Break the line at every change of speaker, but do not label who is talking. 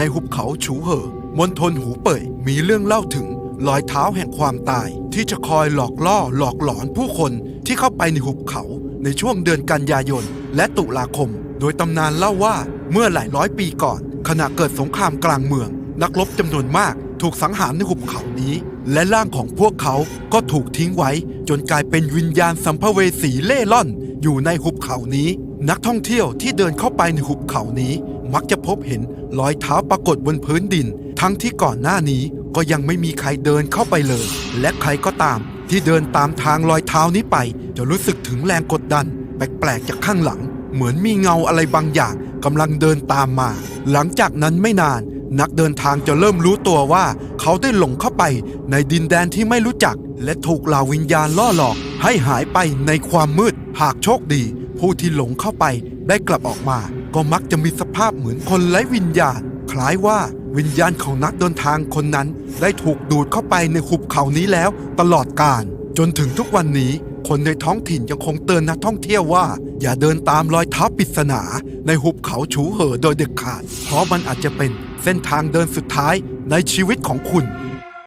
ในหุบเขาฉูเหอมณฑลหูเป่ยมีเรื่องเล่าถึงรอยเท้าแห่งความตาย ที่จะคอยหลอกล่อหลอกหลอนผู้คนที่เข้าไปในหุบเขาในช่วงเดือนกันยายน และตุลาคม โดยตำนานเล่าว่าเมื่อหลายร้อยปีก่อน ขณะเกิดสงครามกลางเมือง นักรบจำนวนมากถูกสังหารในหุบเขานี้ และร่างของพวกเขาก็ถูกทิ้งไว้ จนกลายเป็นวิญญาณสัมภเวสีเล่ร่อน อยู่ในหุบเขานี้ นักท่องเที่ยวที่เดินเข้าไปในหุบเขานี้ มักจะพบเห็นรอยเท้าปรากฏบนพื้นดิน ทั้งที่ก่อนหน้านี้ก็ยังไม่มีใครเดินเข้าไปเลย และใครก็ตาม ที่เดินตามทางรอยเท้านี้ไป จะรู้สึกถึงแรงกดดัน แปลกๆจากข้างหลัง เหมือนมีเงาอะไรบางอย่างกำลังเดินตามมา หลังจากนั้นไม่นาน นักเดินทางจะเริ่มรู้ตัวว่า เขาได้หลงเข้าไปในดินแดนที่ไม่รู้จัก และถูกเหล่าวิญญาณล่อหลอกให้หายไปในความมืด หากโชคดี ผู้ที่หลงเข้าไปได้กลับออกมา ก็มักจะมีสภาพเหมือนคนไร้วิญญาณ คล้ายว่าวิญญาณของนักเดินทางคนนั้นได้ถูกดูดเข้าไปในหุบเขานี้แล้วตลอดกาลจนถึงทุกวันนี้ คนในท้องถิ่นยังคงเตือนนักท่องเที่ยวว่า อย่าเดินตามรอยเท้าปริศนาในหุบเขาฉูเหอโดยเด็ดขาด เพราะมันอาจจะเป็นเส้นทางเดินสุดท้ายในชีวิตของคุณ